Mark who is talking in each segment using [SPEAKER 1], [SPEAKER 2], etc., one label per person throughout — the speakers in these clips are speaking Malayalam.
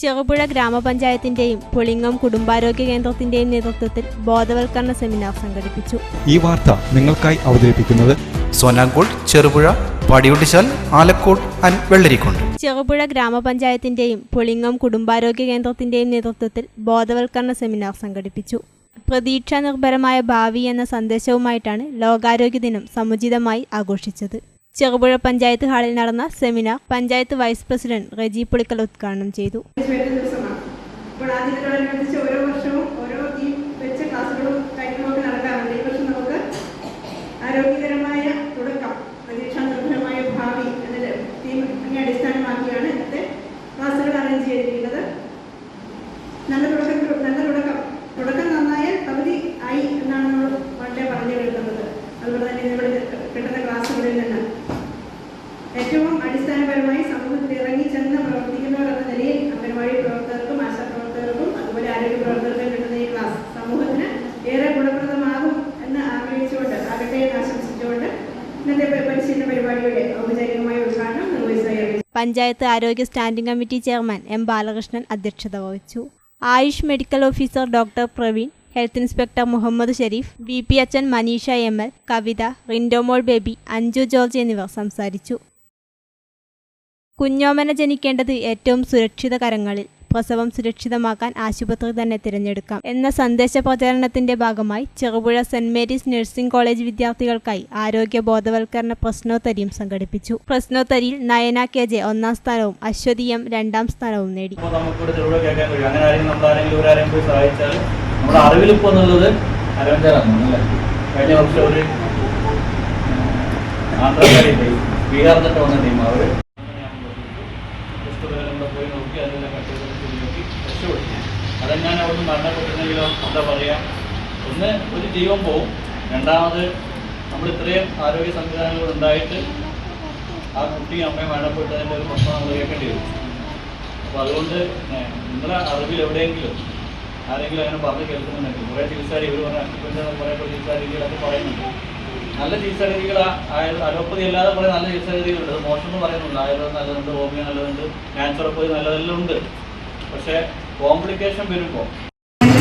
[SPEAKER 1] ചെറുപുഴ ഗ്രാമപഞ്ചായത്തിന്റെയും പുളിങ്ങം കുടുംബാരോഗ്യ കേന്ദ്രത്തിന്റെയും നേതൃത്വത്തിൽ ബോധവൽക്കരണ സെമിനാർ സംഘടിപ്പിച്ചു.
[SPEAKER 2] ഈ വാർത്ത നിങ്ങൾക്കായി അവതരിപ്പിക്കുന്നത്
[SPEAKER 3] സോനാങ്കോട് ചെറുപുഴ പടിയുട്ടിശാൽ ആലക്കോട് ആൻഡ് വെള്ളരിക്കുണ്ട്.
[SPEAKER 1] ചെറുപുഴ ഗ്രാമപഞ്ചായത്തിന്റെയും പുളിങ്ങം കുടുംബാരോഗ്യ കേന്ദ്രത്തിന്റെയും നേതൃത്വത്തിൽ ബോധവൽക്കരണ സെമിനാർ സംഘടിപ്പിച്ചു. പ്രതീക്ഷാ നിർഭരമായ ഭാവി എന്ന സന്ദേശവുമായിട്ടാണ് ലോകാരോഗ്യ ദിനം സമുചിതമായി ആഘോഷിച്ചത്. ചെറുപുഴ പഞ്ചായത്ത് ഹാളിൽ നടന്ന seminar panchayat vice president Reji Pulickal ഉദ്ഘാടനം ചെയ്തു.
[SPEAKER 4] അപ്പോൾ ഓരോ വർഷവും ഓരോ ഈ ആരോഗ്യകരമായ തുടക്കം ഭാവി അടിസ്ഥാനമാക്കിയാണ് അറേഞ്ച് ചെയ്തിരിക്കുന്നത്. നല്ല തുടക്കം നല്ല തുടക്കം. തുടക്കം ആയി എന്നാണ് നമ്മൾ വളരെ പറഞ്ഞു കേൾക്കുന്നത് അതുപോലെ തന്നെ ഇവിടെ കിട്ടുന്ന നിന്ന് ഏറ്റവും അടിസ്ഥാനപരമായി സമൂഹത്തിൽ ഇറങ്ങി ചെന്ന് പ്രവർത്തിക്കുന്നവർ എന്ന നിലയിൽ അംഗൻവാടി പ്രവർത്തകർക്കും ആശാപ്രവർത്തകർക്കും അതുപോലെ ആരോഗ്യ പ്രവർത്തകർക്കും കിട്ടുന്ന ഈ ക്ലാസ് സമൂഹത്തിന് ഏറെ ഗുണപ്രദമാകും എന്ന് ആഗ്രഹിച്ചുകൊണ്ട് ആകട്ടെ എന്ന് ആശംസിച്ചുകൊണ്ട് ഇന്നത്തെ പരിശീലന പരിപാടിയുടെ ഔപചാരികമായ ഉദ്ഘാടനം നിർവഹിച്ചു
[SPEAKER 1] പഞ്ചായത്ത് ആരോഗ്യ standing committee chairman M Balakrishnan അധ്യക്ഷത വഹിച്ചു. Ayush medical officer doctor Praveen health inspector Muhammad Sharif B P അച്ഛൻ Maneesha M L Kavitha Rindomol baby Anju George എന്നിവർ സംസാരിച്ചു. കുഞ്ഞോമന ജനിക്കേണ്ടത് ഏറ്റവും സുരക്ഷിത കരങ്ങളിൽ പ്രസവം സുരക്ഷിതമാക്കാൻ ആശുപത്രി തന്നെ തിരഞ്ഞെടുക്കാം എന്ന സന്ദേശ പ്രചാരണത്തിന്റെ ഭാഗമായി Cherupuzha Saint Mary's nursing college വിദ്യാർത്ഥികൾക്കായി ആരോഗ്യ ബോധവൽക്കരണ പ്രശ്നോത്തരിയും സംഘടിപ്പിച്ചു. പ്രശ്നോത്തരിയിൽ നയന കെ ജെ ഒന്നാം സ്ഥാനവും അശ്വതി എം രണ്ടാം സ്ഥാനവും നേടി.
[SPEAKER 5] നമ്മുടെ അറിവിൽ കഴിഞ്ഞ വർഷം ഒരു വന്ന ടീം അവർ അതെങ്ങനെ അവിടെ നിന്ന് മരണപ്പെട്ടിരുന്നെങ്കിലോ? എന്താ പറയുക ഒന്ന് ഒരു ജീവൻ പോവും. രണ്ടാമത് നമ്മൾ ഇത്രയും ആരോഗ്യ സംവിധാനങ്ങൾ ഉണ്ടായിട്ട് ആ കുട്ടിയും അമ്മയും മരണപ്പെട്ടതിന്റെ ഒരു പ്രശ്നം നമ്മൾ കേൾക്കേണ്ടി വരും. അപ്പോൾ അതുകൊണ്ട് നിങ്ങളെ അറിവിൽ എവിടെയെങ്കിലും ആരെങ്കിലും അങ്ങനെ പറഞ്ഞ് കേൾക്കുന്നുണ്ടെങ്കിൽ കുറേ ചികിത്സാ രീതികൾ പറഞ്ഞാൽ അക്യുപഞ്ചർ കുറേ ചികിത്സാ രീതികളൊക്കെ പറയുന്നുണ്ട്. നല്ല ചികിത്സാ രീതികൾ അലോപ്പതി അല്ലാതെ കുറേ നല്ല ചികിത്സാ രീതികളുണ്ട് അത് മോശം എന്ന് പറയുന്നുണ്ട്. ആയുർവേദം നല്ലതുണ്ട് ഹോമിയോ നല്ലതുണ്ട് നാച്ചുറോപ്പതി നല്ലതെല്ലാം ഉണ്ട്. പക്ഷേ കോംപ്ലിക്കേഷൻ വരുമ്പോൾ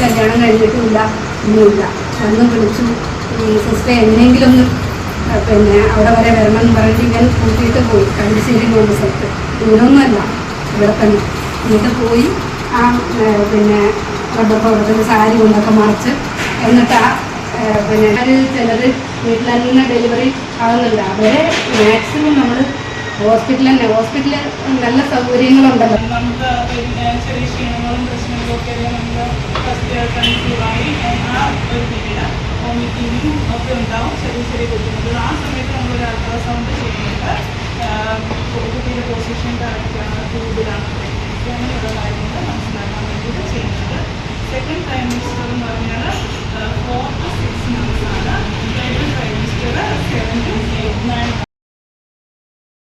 [SPEAKER 6] കല്യാണം കഴിഞ്ഞിട്ടുമില്ല ഒന്നുമില്ല വന്ന് വിളിച്ചു. സിസ്റ്റർ എന്നെങ്കിലും ഒന്ന് പിന്നെ അവിടെ വരെ വരണം പറഞ്ഞിട്ട് ഇങ്ങനെ കൂട്ടിയിട്ട് പോയി. കണ്ടിശ്ശേരി പോകുന്ന സ്ഥലത്ത്. ദൂരമൊന്നുമല്ല ഇവിടെ തന്നെ. എന്നിട്ട് പോയി ആ പിന്നെ പൗഡറിൽ സാരി കൊണ്ടൊക്കെ മറിച്ച് എന്നിട്ട് ആ പിന്നെ ചിലത് വീട്ടിൽ തന്നെ ഡെലിവറി ആവുന്നില്ല. അവരെ മാക്സിമം നമ്മൾ ഹോസ്പിറ്റലിൽ തന്നെ ഹോസ്പിറ്റലിൽ നല്ല സൗകര്യങ്ങളുണ്ടല്ലോ.
[SPEAKER 7] നമുക്ക് ഒക്കെ ആ ഒക്കെ ഉണ്ടാവും. ചെറിയ ചെറിയ ബുദ്ധിമുട്ടുകൾ. ആ സമയത്ത് നമ്മളൊരു അൾട്രാസൗണ്ട് ചെയ്യുന്നുണ്ട്. കുട്ടിയുടെ പൊസിഷൻ കറക്റ്റാണ്